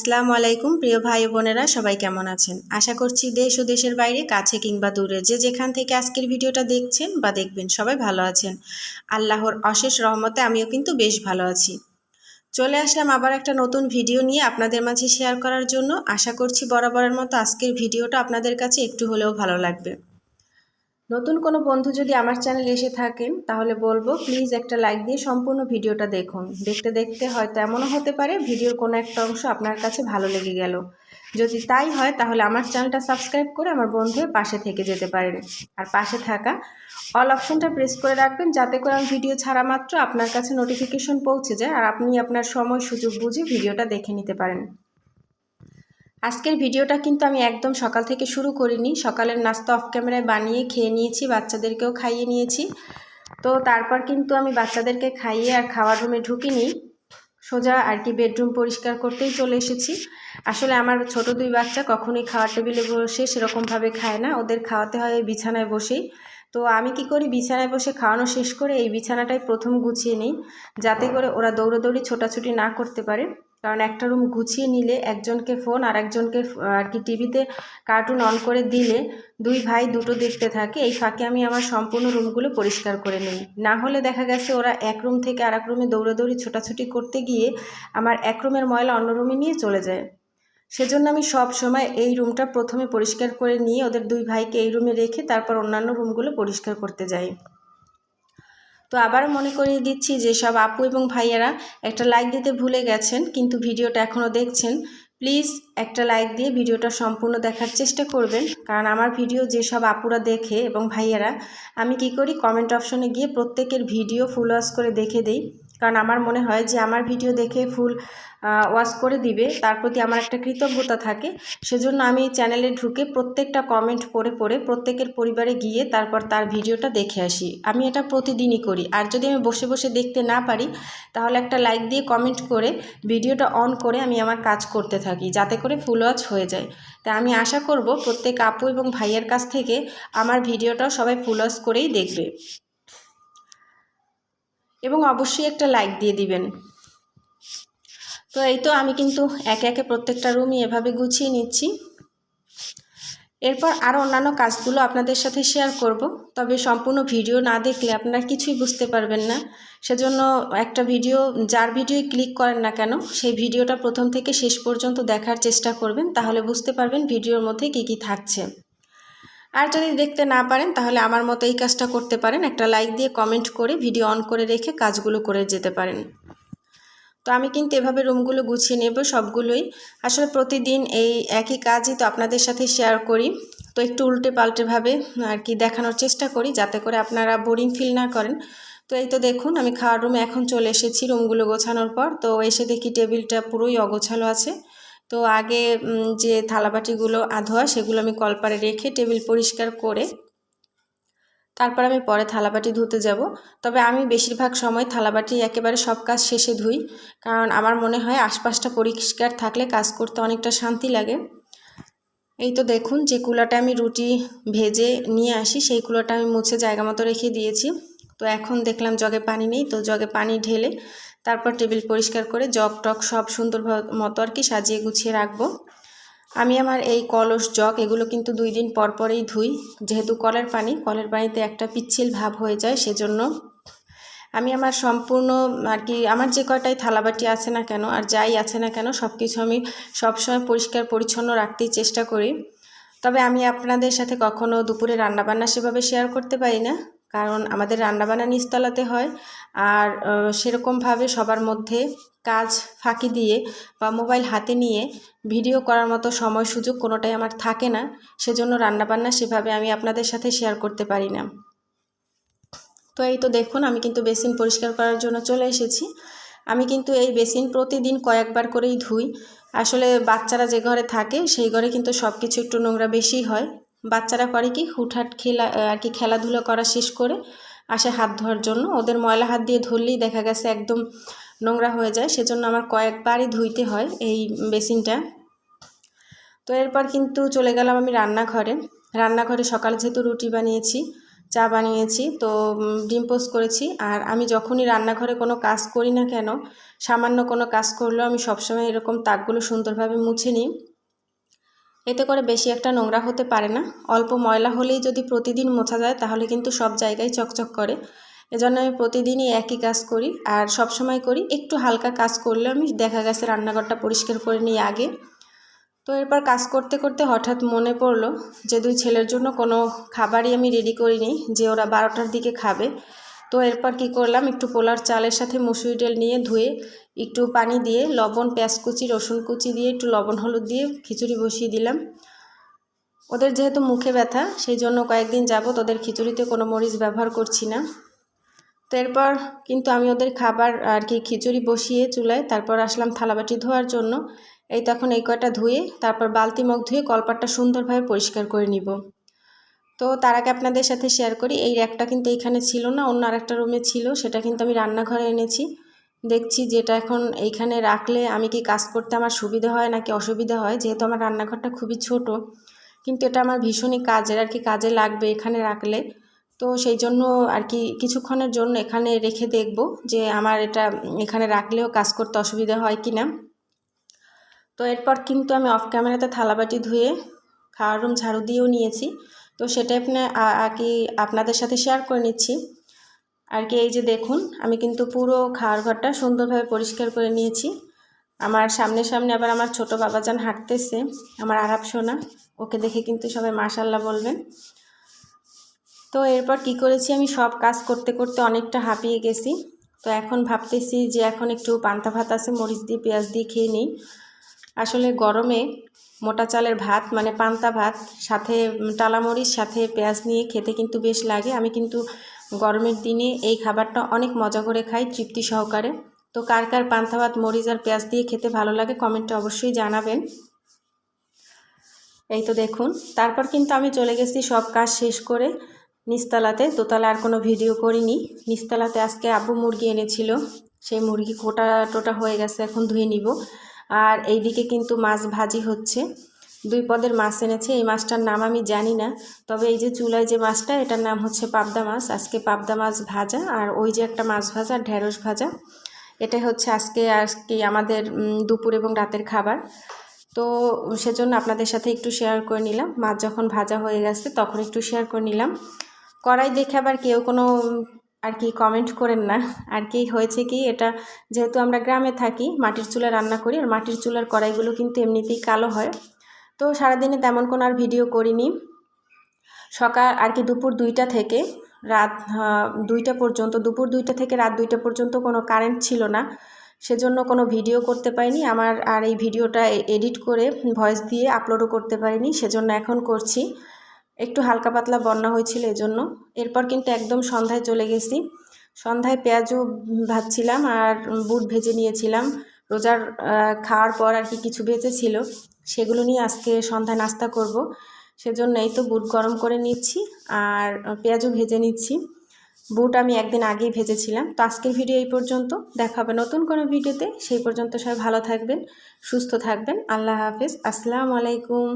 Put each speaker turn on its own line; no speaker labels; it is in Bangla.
আসসালামু আলাইকুম, প্রিয় ভাই বোনেরা, সবাই কেমন আছেন? আশা করছি দেশ ও দেশের বাইরে, কাছে কিংবা দূরে, যে যেখান থেকে আজকের ভিডিওটা দেখছেন বা দেখবেন, সবাই ভালো আছেন। আল্লাহর অশেষ রহমতে আমিও কিন্তু বেশ ভালো আছি। চলে আসলাম আবার একটা নতুন ভিডিও নিয়ে আপনাদের মাঝে শেয়ার করার জন্য। আশা করছি বরাবরের মতো আজকের ভিডিওটা আপনাদের কাছে একটু হলেও ভালো লাগবে। নতুন কোনো বন্ধু যদি আমার চ্যানেলে এসে থাকেন, তাহলে বলব প্লিজ একটা লাইক দিয়ে সম্পূর্ণ ভিডিওটা দেখুন। দেখতে দেখতে হয়তো এমনও হতে পারে ভিডিওর কোনো একটা অংশ আপনার কাছে ভালো লেগে গেল। যদি তাই হয়, তাহলে আমার চ্যানেলটা সাবস্ক্রাইব করে আমার বন্ধুর পাশে থেকে যেতে পারেন। আর পাশে থাকা অল অপশনটা প্রেস করে রাখবেন, যাতে করে আমি ভিডিও ছাড়া মাত্র আপনার কাছে নোটিফিকেশন পৌঁছে যায় আর আপনি আপনার সময়, সুযোগ বুঝে ভিডিওটা দেখে নিতে পারেন। আজকের ভিডিওটা কিন্তু আমি একদম সকাল থেকে শুরু করিনি। সকালের নাস্তা অফ ক্যামেরায় বানিয়ে খেয়ে নিয়েছি, বাচ্চাদেরকেও খাইয়ে নিয়েছি। তো তারপর কিন্তু আমি বাচ্চাদেরকে খাইয়ে আর খাওয়ার রুমে ঢুকিনি। সোজা আর কি বেডরুম পরিষ্কার করতেই চলে এসেছি। আসলে আমার ছোট দুই বাচ্চা কখনোই খাওয়ার টেবিলে বসে সেরকমভাবে খায় না। ওদের খাওয়াতে হয় এই বিছানায় বসেই। তো আমি কি করি? বিছানায় বসে খাওয়ানো শেষ করে এই বিছানাটাই প্রথম গুছিয়ে নিই। যাতে করে ওরা দৌড়োদৌড়ি, ছোটাছুটি না করতে পারে। কারণ একটা রুম গুছিয়ে নিলে একজনকে ফোন আর একজনকে আর কি টিভিতে কার্টুন অন করে দিলে দুই ভাই দুটো দেখতে থাকে। এই ফাঁকে আমি আমার সম্পূর্ণ রুমগুলো পরিষ্কার করে নিই। না হলে দেখা গেছে ওরা এক রুম থেকে আর এক রুমে দৌড়াদৌড়ি, ছোটাছুটি করতে গিয়ে আমার এক রুমের ময়লা অন্য রুমে নিয়ে চলে যায়। সেজন্য আমি সব সময় এই রুমটা প্রথমে পরিষ্কার করে নিয়ে ওদের দুই ভাইকে এই রুমে রেখে তারপর অন্যান্য রুমগুলো পরিষ্কার করতে যাই। তো আবার মনে করিয়ে দিচ্ছি যে সব আপু এবং ভাইয়ারা একটা লাইক দিতে ভুলে গেছেন, কিন্তু ভিডিওটা এখনও দেখছেন প্লিজ একটা লাইক দিয়ে ভিডিওটা সম্পূর্ণ দেখার চেষ্টা করবেন। কারণ আমার ভিডিও যেসব আপুরা দেখে এবং ভাইয়ারা, আমি কি করি কমেন্ট অপশনে গিয়ে প্রত্যেকের ভিডিও ফুল ওয়াশ করে দেখে দেই। কারণ আমার মনে হয় যে আমার ভিডিও দেখে ফুল ওয়াশ করে দিবে। তার প্রতি আমার একটা কৃতজ্ঞতা থাকে। সেজন্য আমি চ্যানেলে ঢুকে প্রত্যেকটা কমেন্ট পড়ে পড়ে প্রত্যেকের পরিবারে গিয়ে তারপর তার ভিডিওটা দেখে আসি। আমি এটা প্রতিদিনই করি। আর যদি আমি বসে বসে দেখতে না পারি, তাহলে একটা লাইক দিয়ে কমেন্ট করে ভিডিওটা অন করে আমি আমার কাজ করতে থাকি, যাতে করে ফুল ওয়াচ হয়ে যায়। তা আমি আশা করব প্রত্যেক আপু এবং ভাইয়ের কাছ থেকে আমার ভিডিওটাও সবাই ফুল ওয়াচ করেই দেখবে। এবং অবশ্যই একটা লাইক দিয়ে দিবেন। তো এই তো আমি কিন্তু একে একে প্রত্যেকটা রুমই এভাবে গুছিয়ে নিচ্ছি। এরপর আরও অন্যান্য কাজগুলো আপনাদের সাথে শেয়ার করব। তবে সম্পূর্ণ ভিডিও না দেখলে আপনারা কিছুই বুঝতে পারবেন না। সেজন্য একটা ভিডিও যার ভিডিও ক্লিক করেন না কেন, সেই ভিডিওটা প্রথম থেকে শেষ পর্যন্ত দেখার চেষ্টা করবেন। তাহলে বুঝতে পারবেন ভিডিওর মধ্যে কি কি থাকছে। আর যদি দেখতে না পারেন, তাহলে আমার মতো এই কাজটা করতে পারেন। একটা লাইক দিয়ে কমেন্ট করে ভিডিও অন করে রেখে কাজগুলো করে যেতে পারেন। তো আমি কিন্তু এভাবে রুমগুলো গুছিয়ে নেব সবগুলোই। আসলে প্রতিদিন এই একই কাজই তো আপনাদের সাথে শেয়ার করি। তো একটু উল্টে পাল্টেভাবে আর কি দেখানোর চেষ্টা করি যাতে করে আপনারা বোরিং ফিল না করেন। তো এই তো দেখুন, আমি খাওয়ার রুমে এখন চলে এসেছি রুমগুলো গোছানোর পর। তো এসে দেখি টেবিলটা পুরোই অগোছালো আছে। তো আগে যে থালাবাটিগুলো আধোয়া সেগুলো আমি কলপারে রেখে টেবিল পরিষ্কার করে তারপর আমি পরে থালাবাটি ধুতে যাব। তবে আমি বেশিরভাগ সময় থালাবাটি একেবারে সব কাজ শেষে ধুই, কারণ আমার মনে হয় আশপাশটা পরিষ্কার থাকলে কাজ করতে অনেকটা শান্তি লাগে। এই তো দেখুন যে কুলাটা আমি রুটি ভেজে নিয়ে আসি, সেই কুলাটা আমি মুছে জায়গা মতো রেখে দিয়েছি। তো এখন দেখলাম জগে পানি নেই, তো জগে পানি ঢেলে তারপর টেবিল পরিষ্কার করে জগ টক সব সুন্দর মতো আর কি সাজিয়ে গুছিয়ে রাখব। আমি আমার এই কলস, জগ এগুলো কিন্তু দুই দিন পর পরেই ধুই। যেহেতু কলের পানি, কলের পানিতে একটা পিচ্ছিল ভাব হয়ে যায় সেজন্য আমি আমার সম্পূর্ণ আর কি, আমার যে কয়টাই থালাবাটি আছে না কেন আর যাই আছে না কেন সব কিছু আমি সবসময় পরিষ্কার পরিচ্ছন্ন রাখতেই চেষ্টা করি। তবে আমি আপনাদের সাথে কখনও দুপুরে রান্নাবান্না সেভাবে শেয়ার করতে পারি না। কারণ আমাদের রান্নাবান্না নিচতলাতে হয়। আর সেরকমভাবে সবার মধ্যে কাজ ফাঁকি দিয়ে বা মোবাইল হাতে নিয়ে ভিডিও করার মতো সময় সুযোগ কোনোটাই আমার থাকে না। সেজন্য রান্নাবান্না সেভাবে আমি আপনাদের সাথে শেয়ার করতে পারি না। তো এই তো দেখুন, আমি কিন্তু বেসিন পরিষ্কার করার জন্য চলে এসেছি। আমি কিন্তু এই বেসিন প্রতিদিন কয়েকবার করেই ধুই। আসলে বাচ্চারা যে ঘরে থাকে, সেই ঘরে কিন্তু সব কিছু একটু নোংরা বেশি হয়। বাচ্চারা করে কি, হুটহাট খেলা আর কি খেলাধুলো করা শেষ করে আসে হাত ধোয়ার জন্য। ওদের ময়লা হাত দিয়ে ধরলেই দেখা গেছে একদম নোংরা হয়ে যায়। সেজন্য আমার কয়েকবারই ধুইতে হয় এই বেসিনটা। তো এরপর কিন্তু চলে গেলাম আমি রান্নাঘরে। রান্নাঘরে সকালে যেহেতু রুটি বানিয়েছি, চা বানিয়েছি, তো ডিম পোস্ট করেছি। আর আমি যখনই রান্নাঘরে কোনো কাজ করি না কেন, সামান্য কোনো কাজ করলেও আমি সবসময় এরকম তাকগুলো সুন্দরভাবে মুছে নিই। এতে করে বেশি একটা নোংরা হতে পারে না। অল্প ময়লা হলেই যদি প্রতিদিন মোছা যায়, তাহলে কিন্তু সব জায়গায় চকচক করে। এজন্য আমি প্রতিদিনই একই কাজ করি আর সব সময় করি। একটু হালকা কাজ করলে আমি দেখা গেছে রান্নাঘরটা পরিষ্কার করে নিই আগে। তো এরপর কাজ করতে করতে হঠাৎ মনে পড়ল যে দুই ছেলের জন্য কোনো খাবারই আমি রেডি করিনি, যে ওরা বারোটার দিকে খাবে। তো এরপর কি করলাম, একটু পোলার চালের সাথে মুসুরি ডাল নিয়ে ধুয়ে একটু পানি দিয়ে লবণ, পেঁয়াজ কুচি, রসুন কুচি দিয়ে একটু লবণ, হলুদ দিয়ে খিচুড়ি বসিয়ে দিলাম। ওদের যেহেতু মুখে ব্যথা, সেই জন্য কয়েকদিন যাবত ওদের খিচুড়িতে কোনো মরিচ ব্যবহার করছি না। তো এরপর কিন্তু আমি ওদের খাবার আর কি খিচুড়ি বসিয়ে চুলায়, তারপর আসলাম থালাবাটি ধোয়ার জন্য। এই তখন এই কয়টা ধুয়ে, তারপর বালতি মগ ধুয়ে কলপাটটা সুন্দরভাবে পরিষ্কার করে নিব। তো তার আগে আপনাদের সাথে শেয়ার করি। এই র্যাকটা কিন্তু এইখানে ছিল না, অন্য আরেকটা রুমে ছিল। সেটা কিন্তু আমি রান্নাঘরে এনেছি। দেখছি যেটা এখন এইখানে রাখলে আমি কি কাজ করতে আমার সুবিধা হয় নাকি অসুবিধা হয়? যেহেতু আমার রান্নাঘরটা খুবই ছোট, কিন্তু এটা আমার ভীষণই কাজের আর কি কাজে লাগবে এখানে রাখলে। তো সেই জন্য আর কি কিছুক্ষণের জন্য এখানে রেখে দেখব যে আমার এটা এখানে রাখলেও কাজ করতে অসুবিধা হয় কি না তো এরপর কিন্তু আমি অফ ক্যামেরাতে থালাবাটি ধুয়ে খাওয়ার রুম ঝাড়ু দিয়েও নিয়েছি। তো সেটা আপনি কি আপনাদের সাথে শেয়ার করে নিচ্ছি। আর কি এই যে দেখুন, আমি কিন্তু পুরো খাওয়ার ঘরটা সুন্দরভাবে পরিষ্কার করে নিয়েছি। আমার সামনে সামনে আবার আমার ছোট বাবাজান হাঁটতেছে, আমার আরাপ সোনা, ওকে দেখে কিন্তু সবাই মাশাল্লাহ বলবেন। তো এরপর কি করেছি, আমি সব কাজ করতে করতে অনেকটা হাঁপিয়ে গেছি। তো এখন ভাবতেছি যে এখন একটু পান্তা ভাত আছে, মরিচ দিয়ে, পেঁয়াজ দিয়ে খেয়ে নিই। আসলে গরমে মোটা চালের ভাত মানে পান্তা ভাত, সাথে টালামরিচ, সাথে পেঁয়াজ নিয়ে খেতে কিন্তু বেশ লাগে। আমি কিন্তু গরমের দিনে এই খাবারটা অনেক মজা করে খাই, তৃপ্তি সহকারে। তো কার কার পান্তা ভাত, মরিচ আর পেঁয়াজ দিয়ে খেতে ভালো লাগে, কমেন্টে অবশ্যই জানাবেন। এই তো দেখুন, তারপর কিন্তু আমি চলে গেছি সব কাজ শেষ করে নিস্তালাতে। দোতলা আর কোনো ভিডিও করিনি। নিস্তালাতে আজকে আব্বু মুরগি এনেছিল। সেই মুরগি কোটা টোটা হয়ে গেছে, এখন ধুয়ে নিব। আর এইদিকে কিন্তু মাছ ভাজি হচ্ছে। দুই পদের মাছ এনেছে, এই মাছটার নাম আমি জানি না, তবে এই যে চুলায় যে মাছটা, এটার নাম হচ্ছে পাবদা মাছ। আজকে পাবদা মাছ ভাজা, আর ওই যে একটা মাছ ভাজা, ঢেঁড়স ভাজা। এটাই হচ্ছে আজকে আজকে আমাদের দুপুর এবং রাতের খাবার। তো সেজন্য আপনাদের সাথে একটু শেয়ার করে নিলাম। মাছ যখন ভাজা হয়ে গেছে, তখন একটু শেয়ার করে নিলাম। কড়াই দেখে আবার কেউ কোনো আর কি কমেন্ট করেন না। আর কি হয়েছে কি, এটা যেহেতু আমরা গ্রামে থাকি, মাটির চুলা রান্না করি, আর মাটির চুলার কড়াইগুলো কিন্তু এমনিতেই কালো হয়। তো সারাদিনে তেমন কোনো আর ভিডিও করিনি। সকাল আর কি দুপুর দুইটা থেকে রাত দুইটা পর্যন্ত, দুপুর দুইটা থেকে রাত দুইটা পর্যন্ত কোনো কারেন্ট ছিল না। সেজন্য কোনো ভিডিও করতে পারিনি। আমার আর এই ভিডিওটা এডিট করে ভয়েস দিয়ে আপলোডও করতে পারিনি। সেজন্য এখন করছি। একটু হালকা পাতলা বন্যা হয়েছিল এজন্য। এরপর কিন্তু একদম সন্ধ্যায় চলে গেছি। সন্ধ্যায় পেঁয়াজও ভাজছিলাম আর বুট ভেজে নিয়েছিলাম। রোজার খাওয়ার পর আর কি কিছু বেঁচেছিল সেগুলো নিয়ে আজকে সন্ধ্যায় নাস্তা করব। সেজন্য এই তো বুট গরম করে নিচ্ছি আর পেঁয়াজও ভেজে নিচ্ছি। বুট আমি একদিন আগেই ভেজেছিলাম। তো আজকের ভিডিও এই পর্যন্ত। দেখা হবে নতুন কোনো ভিডিওতে। সেই পর্যন্ত সবাই ভালো থাকবেন, সুস্থ থাকবেন। আল্লাহ হাফেজ। আসসালামু আলাইকুম।